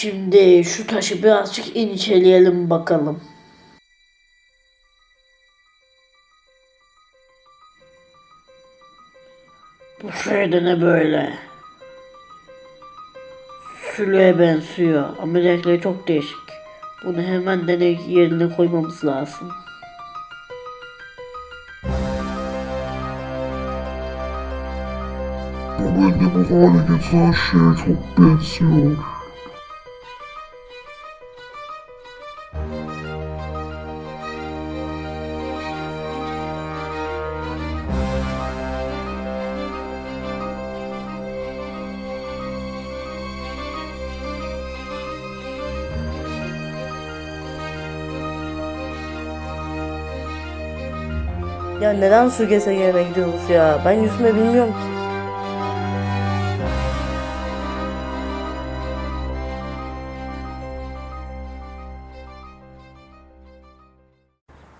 Şimdi şu taşı birazcık inceleyelim bakalım. Bu şey de ne böyle? Sülüğe benziyor ama renkleri çok değişik. Bunu hemen deney yerine koymamız lazım. Bu beni bu hale getiren şeye çok benziyor. Ya neden su gezegenine gidiyoruz ya? Ben yüzme bilmiyorum ki.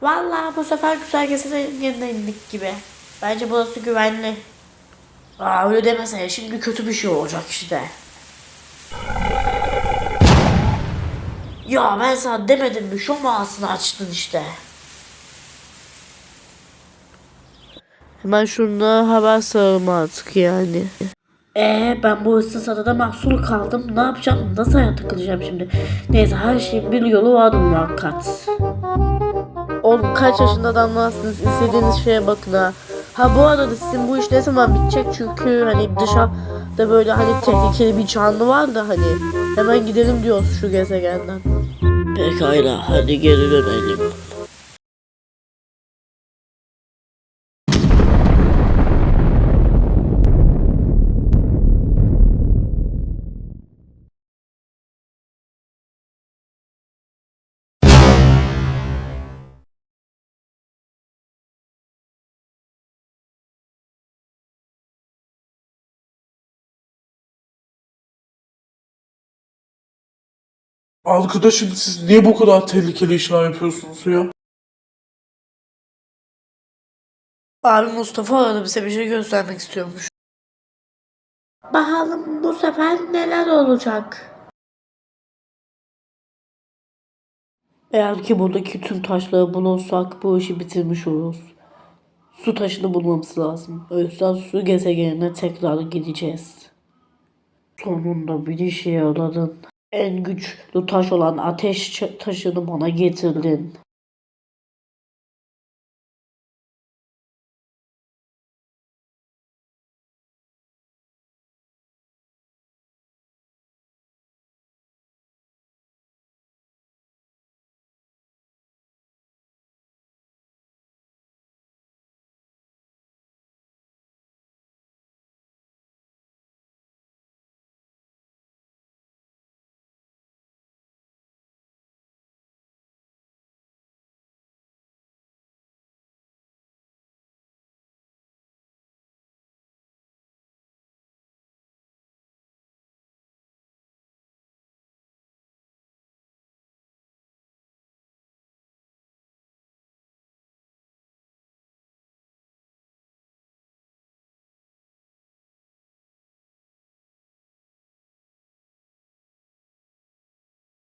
Vallahi bu sefer güzel gezegenine indik gibi. Bence burası güvenli. Aa öyle demesene şimdi kötü bir şey olacak işte. Ya ben sana demedim mi şu mağazını açtın işte. Hemen şuna haber saralım artık yani. Ee ben bu ıssız mahsur kaldım. Ne yapacağım? Nasıl hayata kalacağım şimdi? Neyse her şeyin bir yolu vardır muhakkak. Oğlum kaç yaşında adamlarsınız istediğiniz şeye bakın ha. Ha bu arada sizin bu iş ne zaman bitecek çünkü hani dışarıda böyle hani tehlikeli bir canlı var da hani hemen gidelim diyoruz şu gezegenden. Pekala hadi geri dönelim. Arkadaşım siz niye bu kadar tehlikeli işler yapıyorsunuz ya? Abi Mustafa aradı bize bir şey göstermek istiyormuş. Bakalım bu sefer neler olacak? Eğer ki buradaki tüm taşları bulursak bu işi bitirmiş oluruz. Su taşını bulmamız lazım. O yüzden su gezegenine tekrar gideceğiz. Sonunda bir işe yaradın. En güçlü taş olan ateş taşını bana getirdin.